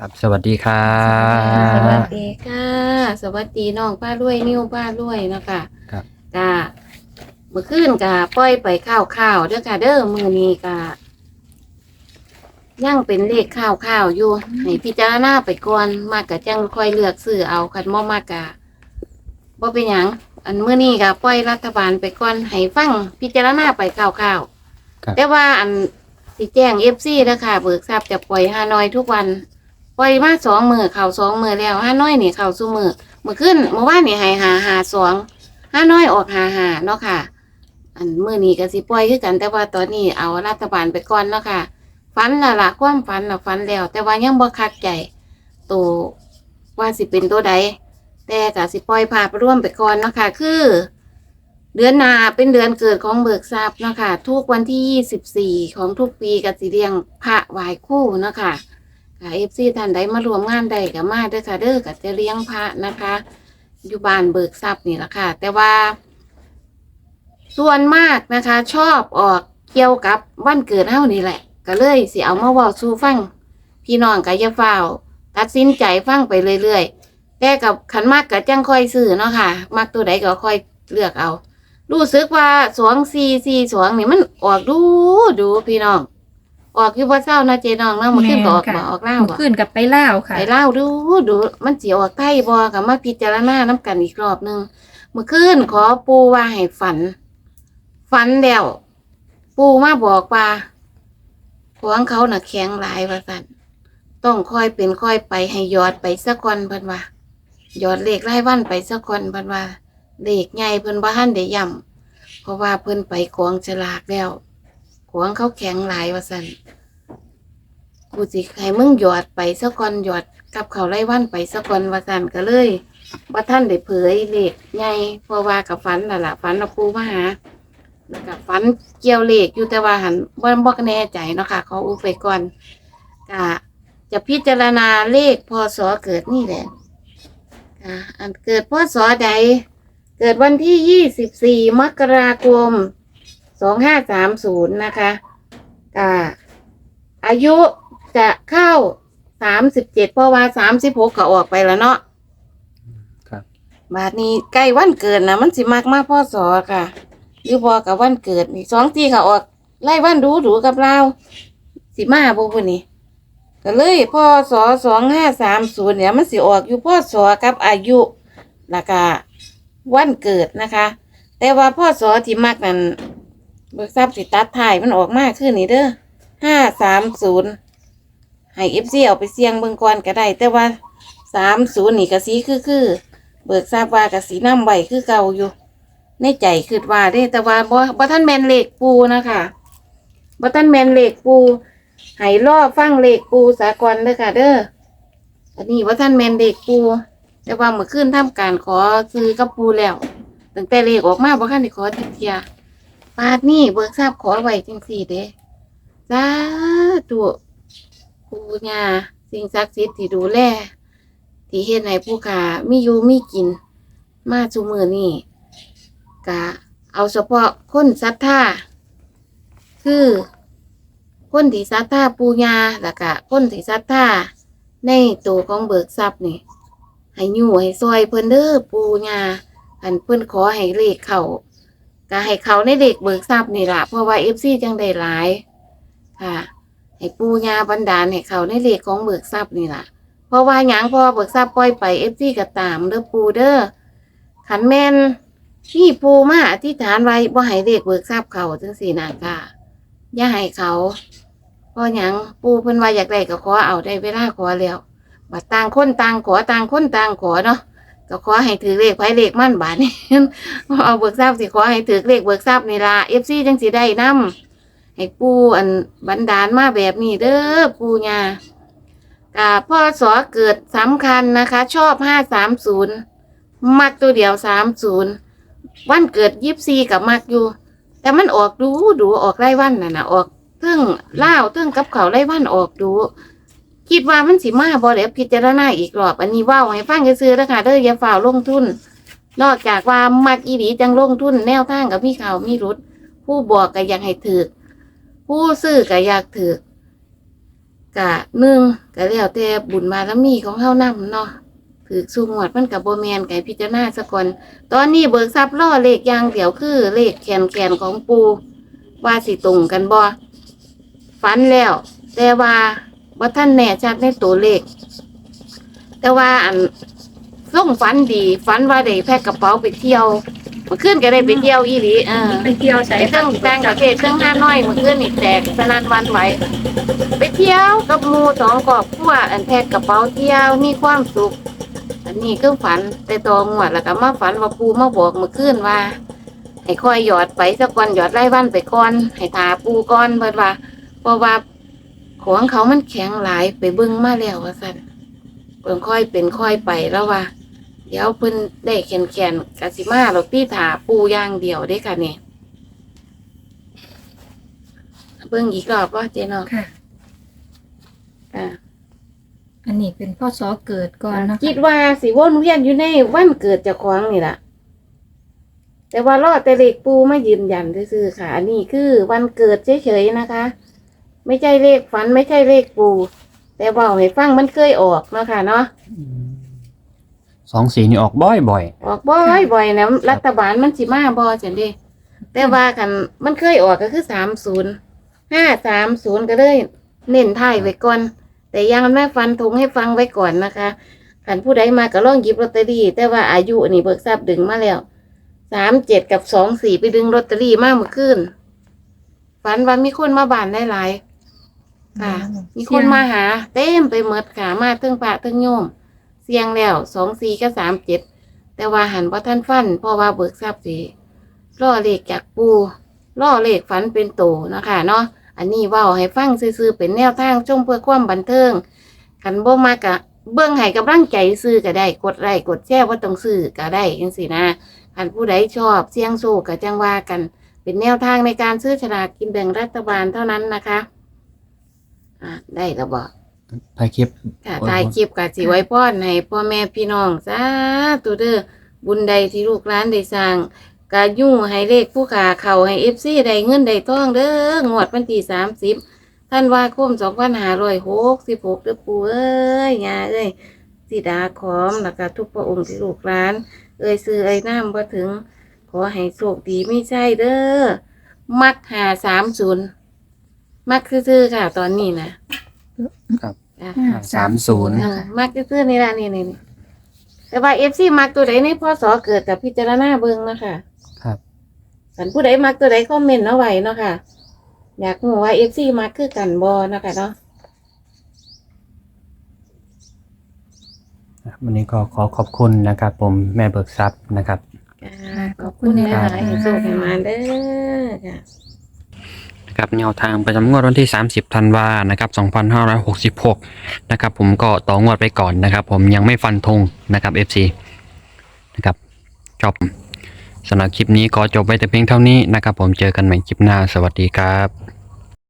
ครับ สวัสดีครัสวัสบดีค่ะ สวัสดีน้องป้ารวยนิ้วป้ารวยเนาะค่ะครับ กะเมื่อคืนกะปล่อยไปข้าวข้าวๆเด้อค่ะเด้อมือนี้กะยังเป็นเลขข้าวข้าวๆอยู่ให้พิจารณาไปก่อนมากกะจังค่อยเลือกซื้อเอาคันบ่มากกะบ่เป็นหยังอันมื้อนี้กะปล่อยรัฐบาลไปก่อนให้ฟังพิจารณาไปข้าวข้าวๆครับ แต่ว่าอันสิแจ้ง FC เด้อค่ะเบิกทรัพย์จะปล่อยฮานอยทุกวัน ปล่อยมาสองมือเข่าสองมือแล้วห้าน้อยนี่เข่าสู้มือเมื่อขึ้นเมื่อวานนี่ให้หาหาสองห้าน้อยออกหาหาเนาะค่ะ อันมือนี้ก็สิปล่อยคือกัน แต่ว่าตอนนี้เอารัฐบาลไปก่อนเนาะค่ะฝันละละความฝันละฝันแล้ว แต่ว่ายังบ่คักใจตัวว่าสิเป็นตัวใดแต่ก็สิปล่อยพาไปร่วมไปก่อนเนาะค่ะคือ เดือนนาเป็นเดือนเกิดของเบิกทรัพย์เนาะค่ะทุกวันที่ยี่สิบสี่ของทุกปีก็สิเรียงพระไหวายคู่เนาะค่ะ ค่ะเอฟซีท่านใดมารวมงานใดก็มาเด้อค่ะเด้อก็จะเลี้ยงพระนะคะ อยู่บ้านเบิกทรัพย์นี่แหละค่ะ แต่ว่า ส่วนมากนะคะ ชอบออกเกี่ยวกับวันเกิดเฮานี่แหละ ก็เลยสิเอามาเว้าสู่ฟัง พี่น้องก็อย่าเฝ้าตัดสินใจฟังไปเรื่อยๆแต่กับขันมากก็จังค่อยซื้อเนาะค่ะ มักตัวใดก็ค่อยเลือกเอา รู้สึกว่าสองสี่สีสองนี่มันออกดูดูพี่น้อง ออกอยู่บ่เศร้านะเจน้องเนาะมันขึ้นก็ออกบ่ออกเล่าเมื่อบ่คืนกับไปเล่าวค่ะไปเล่าดูดูมันสิออกไทยบ่กับมาพิจารณาน้ำกันอีกรอบหนึงเมื่อคืนขอปูว่าให้ฝัน ฝันแล้วปูมาบอกว่าของเขาน่ะแข็งหลายว่าสั่นต้องค่อยเป็นค่อยไปให้ยอดไปสักคนเพิ่นว่ายอดเลขรายวันไปสักคนเพิ่นว่าเลขใหญ่เพิ่นบ่ทันได้ย่ำเพราะว่าเพิ่นไปกองฉลากแล้ว ของเขาแข็งหลายว่าสันกูสิให้มึงหยอดไปสักคนหยอดกับเขาไล่วันไปสักคนว่าสันก็เลยว่าท่านได้เผยเลขใหญ่เพราะว่ากับฝันน่ะล่ะฝันเอาปูมาหาแล้วก็ฝันเกี่ยวเลขอยู่แต่ว่าหันบ่บ่แน่ใจเนาะค่ะเขาอุบไปก่อนก็จะพิจารณาเลขพศเกิดนี่แหละอันเกิดพศใด เกิดวันที่ยี่สิบสี่มกราคม สองห้าสามศูนย์นะคะก็อายุจะเข้าสามสิบเจ็ดเพราะว่าสามสิบหกก็ออกไปแล้วเนาะครับ บาทนี้ใกล้วันเกิดนะมันสิมากมากพ่อสอค่ะหรือพอกับวันเกิดนี่สองที่เขาออกไล่วันดูดูกับเราสิมาบุบุนี่ก็เลยพ่อสอสองห้าสามศูนย์เนี่ยมันสิออกอยู่พ่อสอกับอายุแล้วก็วันเกิดนะคะ แต่ว่าพ่อสอที่มากนั้น เบิกทรัพย์สิตัดถ่ายมันออกมากขึ้นนี่เด้อห้าสามศูนย์ให้เอฟซีเอาไปเสี่ยงเบิ่งก่อนก็ได้ แต่ว่าสามศูนย์นี่กะสีคือคือๆเบิกทราบว่ากะสีน้ำไหวคือเก่าอยู่ ในใจคิดว่าเด้แต่ว่าบ่บ่ท่านแมนเหลขปูนะคะบ่ท่านแมนเหลขปูให้รอฟังเหลขปูสากลเด้อค่ะ เด้ออันนี้ว่ท่านแมนเหลขปู แต่ว่าเมื่อคืนทำการขอซื้อกับปูแล้วตั้งแต่เลขออกมาบ่คันได้ขอทิเทีย ปาดนี่เบิกทราบขอไว้จังสี่เด้สาธุปูญาสิ่งศักดิ์สิทธิ์ที่ดูแลที่เฮ็ดให้ผู้ขามีอยู่มีกิน มาซุมือนี้กะเอาเฉพาะคนศรัทธาคือ คนที่ศรัทธาปูญาแล้วก็คนที่ศรัทธาในตัวของเบิกทรัพย์นี่ให้อยู่ให้ซอยเพิ่นเด้อปูญาอันเพิ่นขอให้เลขเขา ก็ให้เขาในเลขเบิกทรัพย์นี่ล่ะเพราะว่า FC จังได้หลายค่ะ ให้ปูญาบันดาลให้เขาในเลขของเบิกทรัพย์นี่ล่ะ เพราะว่าหยังพอเบิกทรัพย์ปล่อยไป FC ก็ตามเด้อปูเด้อขันแม่นที่ปูมาอธิษฐานไว้บ่ให้เลขเบิกทรัพย์เขาจังสี่นะค่ะอย่าให้เขาเพราะหยังปูเพิ่นว่าอยากได้ก็ขอเอาได้เวลาขอแล้วบัดต่างคนต่างขอต่างคนต่างขอเนาะ ก็ขอให้ถือเลขไว้เลขมั่นบาทนี่ เอาเบิกทรัพย์สิขอให้ถือเลขเบิกทรัพย์นี่ละเอฟซีจังสิได้นํให้ปูอันบันดาลมาแบบนี้เด้อปูญากาพ่อสอเกิดสำคัญนะคะ ชอบห้าสามศูนย์มักตัวเดียวสามศูนย์วันเกิดยิบซีกับมักอยู่ แต่มันออกดูดูออกไล่วันน่ะนะออกเทึ่งเล่าเทึ่งกับเขาวไล่วันออกดู คิดว่ามันสิมาบ่แล้วพิจารณาอีกรอบอันนี้ว่าให้ฟังซื่อนะคะเด้ออย่าฝ่าวลงทุน นอกจากว่ามักอีหลีจังลงทุนแนวทางกับพี่เขาวมีรุดผู้บอกก็อยากให้ถือผู้ซื้อก็อยากถือกะหนึ่งก็แล้วแต่บุญบารมีของเฮานำเนาะถือสูงวดมันกับโบแมนไก่พิจารณาสะก่อนตอนนี้เบิกทรัพย์ล่อเลขยางเดียวคือเลขแขนแขนของปูว่าสิตรงกันบ่ฝันแล้ว แต่ว่า ว่าท่านแน่ชัดในตัวเลข แต่ว่าอันส่งฝันดีฝันว่าได้แพ็คกระเป๋าไปเที่ยวเมื่อคืนก็ได้ไปเที่ยวอีหลีเออไปเที่ยวใส่ไอ้เครื่องแปลงประเทศเครื่องห้าน้อยมันเพื่อนอีกแตกสนันหวันไหวไปเที่ยวกับหมูสองกอบขั้วอันแทกกระเป๋าเที่ยวมีความสุข อันนี้ก็ฝันแต่ตองวดแล้วก็มาฝันว่าปูมาบอกเมื่อคืนว่าให้คอยหยอดไปสักวันหยอดไล่วันไปก่อนให้ทาปูก่อนเพิ่นว่าเพราะว่า ของเขามันแข็งหลายไปเบิ่งมาแล้วว่าซั่นเพิ่นค่อยเป็นค่อยไปแล้วว่า เดี๋ยวเพิ่นได้แขนแขนๆกสิมาเราตีถาปูอย่างเดียวได้อค่ะเนี่ยเบิ่งอีกรอบว่าเจ๊เนาะค่ะ อ่า อันนี้เป็นพ่อสอเกิดก่อนนะคะคิดว่าสิวนเวียนอยู่ในวันเกิดเจ้าของนี่ล่ะแต่ว่ารอดแต่เลขปูไม่ยืนยันซื่อๆค่ะ อันนี้คือวันเกิดเฉยๆนะคะ ไม่ใช่เลขฝันไม่ใช่เลขปูแต่ว่าให้ฟังมันเคยออกเนาะค่ะเนาะสองสีนี่ออกบ่อยบ่อยออกบ่อยบ่อยๆนะรัฐบาลมันสิมาบ่จังเด้แต่ว่ากันมันเคยออกก็คือสามศูนย์ห้าสามศูนย์ก็เลยเน้นท้ายไว้ก่อน แต่ยังแม่ฟันธงให้ฟังไว้ก่อนนะคะขันผู้ใดมาก็ลองหยิบลอตเตอรี่ แต่ว่าอายุนี่เบิกทราบดึงมาแล้วสามเจ็ดกับสองสี่ไปดึงลอตเตอรี่มาเมื่อคืนฝันว่ามีคนมาบ้านได้หลายๆ ค่ะ มีคนมาหา เต็มไปหมดค่ะมาเทั้งพระเทั้งโยม เสียงแล้วสองสี่กับสามเจ็ดแต่ว่าหันว่าท่านฟันเพราะว่าเบิกทรัพย์สิล่อเลขจากปูล่อเลขฝันเป็นโตเนาะคะเนาะอันนี้เว่าให้ฟังซื่อๆเป็นแนวทางชมเพื่อความบันเทิงขันบ่มากะเบื้องให้กำลังใจซื้อก็ได้ กดไลค์กดแชร์ว่าต้องซื้อก็ได้จังสินะขันผู้ใดชอบเสี่ยงโชคก็จังว่ากัน เป็นแนวทางในการซื้อฉลากกินแบ่งรัฐบาลเท่านั้นนะคะ อะได้แล้วบอกๆถ่ายคลิปค่ะโอ้ยถ่ายคลิปกับสิไว้พรให้พ่อแม่พี่น้องสาธุเด้อบุญใดที่ลูกหลานได้สร้างกายุ่งให้เลขผู้ขาเขาให้เอฟซีได้เงินได้ทองเด้องวดวันที่สามสิบท่านว่าคมสองพันห้าร้อยหกสิบหกเด้อปู่เอ้ยยาเอ้ยสิดาขอมแล้วก็ทุกพระองค์ที่ลูกหลาน เอ้ยซื้อเอ้ยน้ำพอถึง ขอให้โชคดีไม่ใช่เด้อมักหาสามศูนย์ มักซื่อๆค่ะ ตอนนี้นะครับจ้ะห้สามศูนย์เออมักซื่อๆนี่ละนี่นี่นี่แต่ว่าเอฟซีมักตัวใดในพ่อสอเกิดกับพิจารณาเบิ่งเนาะค่ะครับ สันผู้ใดมักตัวใดคอมเมนต์เอาไว้เนาะค่ะ อยากรู้ว่าเอฟซีมักคือกันบอเนาะค่ะเนาะ วันนี้ก็ขอขอบคุณนะครับ ผมแม่เบิกทรัพย์นะครับ ค่ะขอบคุณหลายๆให้โชคให้มาเด้อค่ะ นะครับแนวทางประจำงวดวันที่ 30ธันวานะครับ2566 นะครับ ผมก็ต่องวดไปก่อนนะครับ ผมยังไม่ฟันธงนะครับ FC นะครับจบสำหรับคลิปนี้ก็จบไว้แต่เพียงเท่านี้นะครับ ผมเจอกันใหม่คลิปหน้าสวัสดีครับ